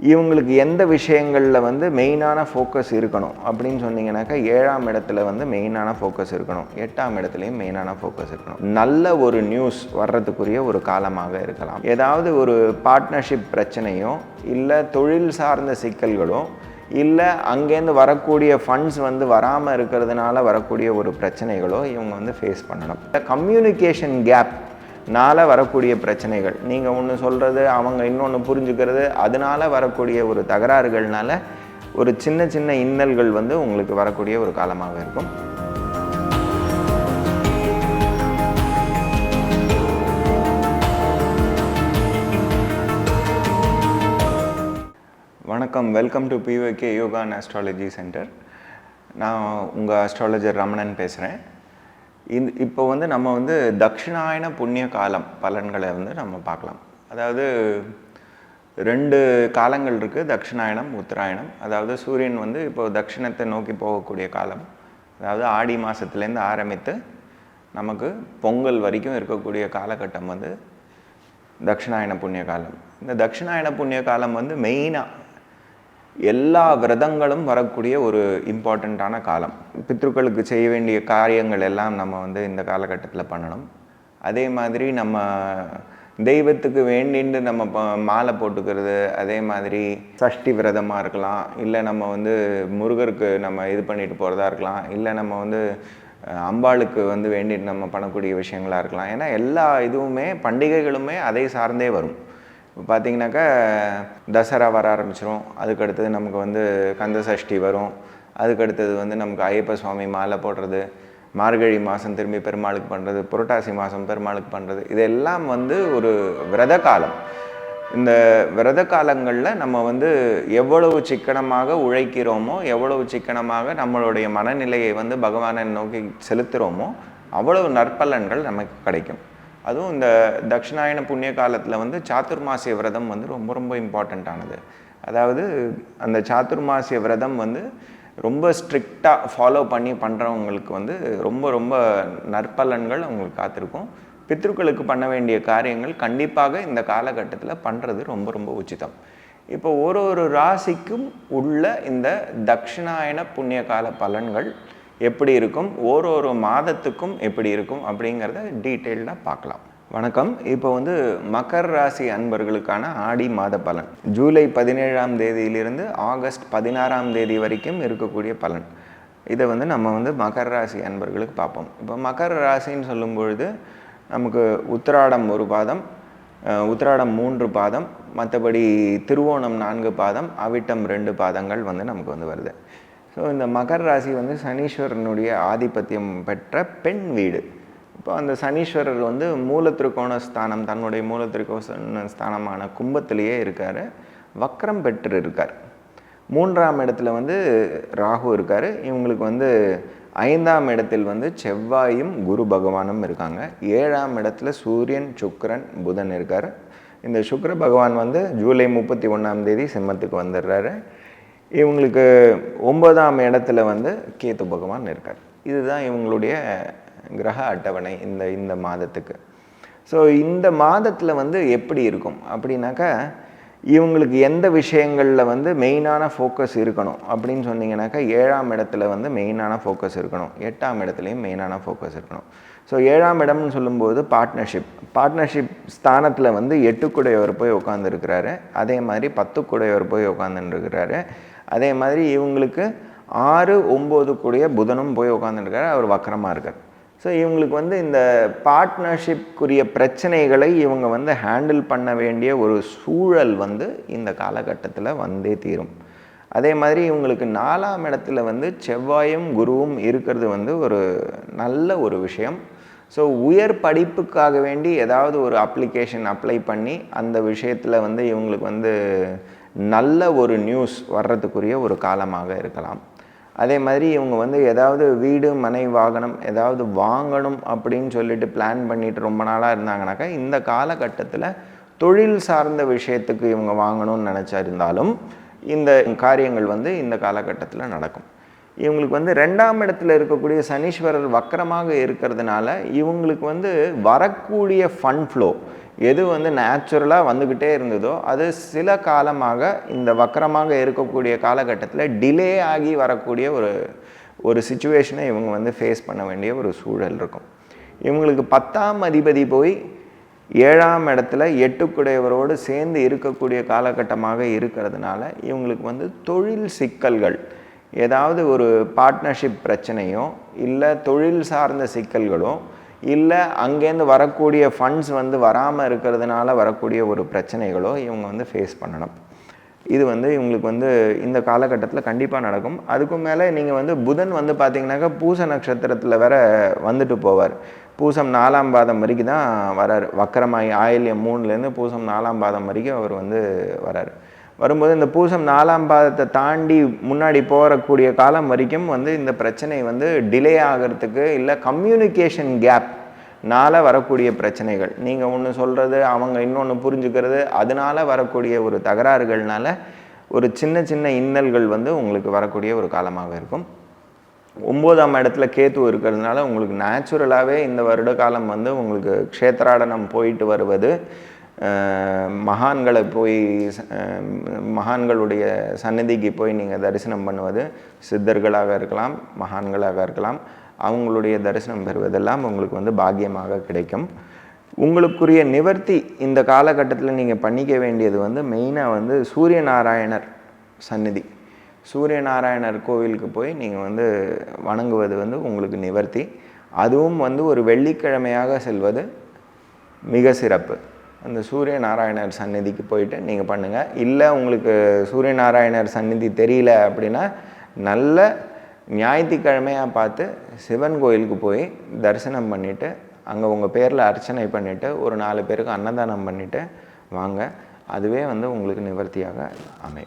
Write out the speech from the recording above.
இவங்களுக்கு எந்த விஷயங்களில் வந்து மெயினான ஃபோக்கஸ் இருக்கணும் அப்படின்னு சொன்னீங்கன்னாக்கா ஏழாம் இடத்துல வந்து மெயினான ஃபோக்கஸ் இருக்கணும். எட்டாம் இடத்துலையும் மெயினான ஃபோக்கஸ் இருக்கணும். நல்ல ஒரு நியூஸ் வர்றதுக்குரிய ஒரு காலமாக இருக்கலாம். ஏதாவது ஒரு பார்ட்னர்ஷிப் பிரச்சனையோ இல்லை தொழில் சார்ந்த சிக்கல்களோ இல்லை அங்கேருந்து வரக்கூடிய ஃபண்ட்ஸ் வந்து வராமல் இருக்கிறதுனால வரக்கூடிய ஒரு பிரச்சனைகளோ இவங்க வந்து ஃபேஸ் பண்ணணும். கம்யூனிகேஷன் கேப் நால வரக்கூடிய பிரச்சனைகள். நீங்கள் ஒன்று சொல்கிறது அவங்க இன்னொன்று புரிஞ்சுக்கிறது அதனால வரக்கூடிய ஒரு தகராறுகள்னால ஒரு சின்ன சின்ன இன்னல்கள் வந்து உங்களுக்கு வரக்கூடிய ஒரு காலமாக இருக்கும். வணக்கம். Welcome to B O K yoga and astrology centre நான் உங்கள் அஸ்ட்ராலஜர் ரமணன் பேசுகிறேன் இந்த இப்போ வந்து நம்ம வந்து தக்ஷிணாயன புண்ணிய காலம் பலன்களை வந்து நம்ம பார்க்கலாம். அதாவது ரெண்டு காலங்கள் இருக்குது தக்ஷிணாயனம் உத்தராயணம். அதாவது சூரியன் வந்து இப்போ தட்சிணத்தை நோக்கி போகக்கூடிய காலம். அதாவது ஆடி மாதத்துலேருந்து ஆரம்பித்து நமக்கு பொங்கல் வரைக்கும் இருக்கக்கூடிய காலகட்டம் வந்து தட்சிணாயன புண்ணிய காலம். இந்த தட்சிணாயன புண்ணிய காலம் வந்து மெயினாக எல்லா விரதங்களும் வரக்கூடிய ஒரு இம்பார்ட்டண்ட்டான காலம். பித்ருக்களுக்கு செய்ய வேண்டிய காரியங்கள் எல்லாம் நம்ம வந்து இந்த காலகட்டத்தில் பண்ணணும். அதே மாதிரி நம்ம தெய்வத்துக்கு வேண்டின்னு நம்ம ப- மாலை போட்டுக்கிறது அதே மாதிரி சஷ்டி விரதமாக இருக்கலாம். இல்லை நம்ம வந்து முருகருக்கு நம்ம இது பண்ணிட்டு போகிறதா இருக்கலாம். இல்லை நம்ம வந்து அம்பாளுக்கு வந்து வேண்டிட்டு நம்ம பண்ணக்கூடிய விஷயங்களாக இருக்கலாம். ஏன்னா எல்லா இதுவுமே பண்டிகைகளுமே அதை சார்ந்தே வரும். இப்போ பார்த்திங்கனாக்கா தசரா வர ஆரம்பிச்சிரும். அதுக்கு அடுத்தது நமக்கு வந்து கந்த சஷ்டி வரும். அதுக்கு அடுத்தது வந்து நமக்கு ஐயப்ப சுவாமி மாலை போடுறது மார்கழி மாதம் திரும்பி பெருமாளுக்கு பண்ணுறது புரட்டாசி மாதம் பெருமாளுக்கு பண்ணுறது இதெல்லாம் வந்து ஒரு விரத காலம். இந்த விரத காலங்களில் நம்ம வந்து எவ்வளவு சிக்கனமாக உழைக்கிறோமோ எவ்வளவு சிக்கனமாக நம்மளுடைய மனநிலையை வந்து பகவானை நோக்கி செலுத்துகிறோமோ அவ்வளவு நற்பலன்கள் நமக்கு கிடைக்கும். அதுவும் இந்த தட்சிணாயன புண்ணிய காலத்தில் வந்து சாத்துர்மாசிய விரதம் வந்து ரொம்ப ரொம்ப இம்பார்ட்டண்ட்டானது அதாவது அந்த சாத்துர்மாசிய விரதம் வந்து ரொம்ப ஸ்ட்ரிக்டாக ஃபாலோ பண்ணி பண்ணுறவங்களுக்கு வந்து ரொம்ப ரொம்ப நற்பலன்கள் அவங்களுக்கு காத்திருக்கும். பித்ருக்களுக்கு பண்ண வேண்டிய காரியங்கள் கண்டிப்பாக இந்த காலகட்டத்தில் பண்ணுறது ரொம்ப ரொம்ப உச்சிதம். இப்போ ஒரு ஒரு ராசிக்கும் உள்ள இந்த தட்சிணாயன புண்ணிய கால பலன்கள் எப்படி இருக்கும் ஒரு ஒரு மாதத்துக்கும் எப்படி இருக்கும் அப்படிங்கிறத டீட்டெயில்டாக பார்க்கலாம். வணக்கம். இப்போ வந்து மக்கர் ராசி அன்பர்களுக்கான ஆடி மாத பலன். ஜூலை பதினேழாம் தேதியிலிருந்து ஆகஸ்ட் பதினாறாம் தேதி வரைக்கும் இருக்கக்கூடிய பலன். இதை வந்து நம்ம வந்து மகர ராசி அன்பர்களுக்கு பார்ப்போம். இப்போ மகர ராசின்னு சொல்லும் பொழுது நமக்கு உத்திராடம் ஒரு பாதம் உத்திராடம் மூன்று பாதம் மற்றபடி திருவோணம் நான்கு பாதம் அவிட்டம் ரெண்டு பாதங்கள் வந்து நமக்கு வந்து வருது. ஸோ இந்த மகர ராசி வந்து சனீஸ்வரனுடைய ஆதிபத்தியம் பெற்ற பெண் வீடு. இப்போ அந்த சனீஸ்வரர் வந்து மூல ஸ்தானம் தன்னுடைய மூல ஸ்தானமான கும்பத்திலேயே இருக்கார். வக்ரம் பெற்று இருக்கார் மூன்றாம் இடத்துல வந்து ராகு இருக்கார். இவங்களுக்கு வந்து ஐந்தாம் இடத்தில் வந்து செவ்வாயும் குரு பகவானும் இருக்காங்க. ஏழாம் இடத்துல சூரியன் சுக்கரன் புதன் இருக்கார். இந்த சுக்கர பகவான் வந்து ஜூலை முப்பத்தி ஒன்றாம் தேதி சிம்மத்துக்கு வந்துடுறாரு. இவங்களுக்கு ஒன்பதாம் இடத்துல வந்து கேத்து பகவான் இருக்கார். இதுதான் இவங்களுடைய கிரக அட்டவணை இந்த இந்த மாதத்துக்கு. ஸோ இந்த மாதத்தில் வந்து எப்படி இருக்கும்? அப்படின்னாக்கா இவங்களுக்கு எந்த விஷயங்களில் வந்து மெயினான ஃபோக்கஸ் இருக்கணும்? அப்படின்னு சொன்னீங்கன்னாக்கா ஏழாம் இடத்துல வந்து மெயினான ஃபோக்கஸ் இருக்கணும். எட்டாம் இடத்துலையும் மெயினான ஃபோக்கஸ் இருக்கணும். ஸோ ஏழாம் இடம்னு சொல்லும்போது பார்ட்னர்ஷிப் பார்ட்னர்ஷிப் ஸ்தானத்தில் வந்து எட்டு எட்டுக்குடையவர் போய் உட்காந்துருக்கிறாரு அதே மாதிரி பத்து பத்துக்குடையவர் போய் உட்காந்துருக்கிறாரு அதே மாதிரி இவங்களுக்கு ஆறு ஒம்பது கூடிய புதனும் போய் உட்காந்துருக்காரு அவர் வக்கரமாக இருக்கார். ஸோ இவங்களுக்கு வந்து இந்த பார்ட்னர்ஷிப்புக்குரிய பிரச்சனைகளை இவங்க வந்து ஹேண்டில் பண்ண வேண்டிய ஒரு சூழல் வந்து இந்த காலகட்டத்தில் வந்தே தீரும். அதே மாதிரி இவங்களுக்கு நாலாம் இடத்துல வந்து செவ்வாயும் குருவும் இருக்கிறது வந்து ஒரு நல்ல ஒரு விஷயம். ஸோ உயர் படிப்புக்காக வேண்டி ஏதாவது ஒரு அப்ளிகேஷன் அப்ளை பண்ணி அந்த விஷயத்தில் வந்து இவங்களுக்கு வந்து நல்ல ஒரு நியூஸ் வர்றதுக்குரிய ஒரு காலமாக இருக்கலாம். அதே மாதிரி இவங்க வந்து ஏதாவது வீடு மனை வாகனம் ஏதாவது வாங்கணும் அப்படின்னு சொல்லிட்டு பிளான் பண்ணிட்டு ரொம்ப நாளாக இருந்தாங்கனாக்கா இந்த காலகட்டத்தில் தொழில் சார்ந்த விஷயத்துக்கு இவங்க வாங்கணும்னு நினச்சா இருந்தாலும் இந்த காரியங்கள் வந்து இந்த காலகட்டத்தில் நடக்கும். இவங்களுக்கு வந்து ரெண்டாம் இடத்துல இருக்கக்கூடிய சனீஸ்வரர் வக்கரமாக இருக்கிறதுனால இவங்களுக்கு வந்து வரக்கூடிய ஃபண்ட் ஃப்ளோ எது வந்து நேச்சுரலாக வந்துக்கிட்டே இருந்ததோ அது சில காலமாக இந்த வக்கரமாக இருக்கக்கூடிய காலகட்டத்தில் டிலே ஆகி வரக்கூடிய ஒரு ஒரு சுச்சுவேஷனை இவங்க வந்து ஃபேஸ் பண்ண வேண்டிய ஒரு சூழல் இருக்கும். இவங்களுக்கு பத்தாம் அதிபதி போய் ஏழாம் இடத்துல எட்டுக்குடையவரோடு சேர்ந்து இருக்கக்கூடிய காலகட்டமாக இருக்கிறதுனால இவங்களுக்கு வந்து தொழில் சிக்கல்கள் ஏதாவது ஒரு பார்ட்னர்ஷிப் பிரச்சனையோ இல்லை தொழில் சார்ந்த சிக்கல்களோ இல்லை அங்கேருந்து வரக்கூடிய ஃபண்ட்ஸ் வந்து வராமல் இருக்கிறதுனால வரக்கூடிய ஒரு பிரச்சனைகளோ இவங்க வந்து ஃபேஸ் பண்ணணும். இது வந்து இவங்களுக்கு வந்து இந்த காலகட்டத்தில் கண்டிப்பாக நடக்கும். அதுக்கும் மேலே நீங்கள் வந்து புதன் வந்து பார்த்தீங்கன்னாக்கா பூச நட்சத்திரத்தில் வேற வந்துட்டு போவார். பூசம் நாலாம் பாதம் வரைக்கும் தான் வரார். வக்கரமாயி ஆயில்யம் மூணுலேருந்து பூசம் நாலாம் பாதம் வரைக்கும் அவர் வந்து வரார். வரும்போது இந்த பூசம் நாலாம் பாதத்தை தாண்டி முன்னாடி போகக்கூடிய காலம் வரைக்கும் வந்து இந்த பிரச்சனை வந்து டிலே ஆகிறதுக்கு இல்லை கம்யூனிகேஷன் கேப் வரக்கூடிய பிரச்சனைகள். நீங்கள் ஒன்று சொல்கிறது அவங்க இன்னொன்று புரிஞ்சுக்கிறது அதனால வரக்கூடிய ஒரு தகராறுகள்னால ஒரு சின்ன சின்ன இன்னல்கள் வந்து உங்களுக்கு வரக்கூடிய ஒரு காலமாக இருக்கும். ஒம்போதாம் இடத்துல கேத்து இருக்கிறதுனால உங்களுக்கு நேச்சுரலாகவே இந்த வருட காலம் வந்து உங்களுக்கு க்ஷேத்ராடனம் போயிட்டு வருவது. மகான்களை போய் மகான்களுடைய சந்நிதிக்கு போய் நீங்கள் தரிசனம் பண்ணுவது சித்தர்களாக இருக்கலாம் மகான்களாக இருக்கலாம் அவங்களுடைய தரிசனம் பெறுவதெல்லாம் உங்களுக்கு வந்து பாக்கியமாக கிடைக்கும். உங்களுக்குரிய நிவர்த்தி இந்த காலகட்டத்தில் நீங்கள் பண்ணிக்க வேண்டியது வந்து மெயினாக வந்து சூரிய நாராயணர் சந்நிதி. சூரிய நாராயணர் கோவிலுக்கு போய் நீங்கள் வந்து வணங்குவது வந்து உங்களுக்கு நிவர்த்தி. அதுவும் வந்து ஒரு வெள்ளிக்கிழமையாக செல்வது மிக சிறப்பு. அந்த சூரிய நாராயணர் சந்நிதிக்கு போயிட்டு நீங்கள் பண்ணுங்கள் இல்லை உங்களுக்கு சூரிய நாராயணர் சந்நிதி தெரியல அப்படின்னா நல்ல ஞாயிற்றுக்கிழமையாக பார்த்து சிவன் கோயிலுக்கு போய் தரிசனம் பண்ணிவிட்டு அங்கே உங்கள் பேரில் அர்ச்சனை பண்ணிவிட்டு ஒரு நாலு பேருக்கு அன்னதானம் பண்ணிவிட்டு வாங்க. அதுவே வந்து உங்களுக்கு நிவர்த்தியாக அமையும்.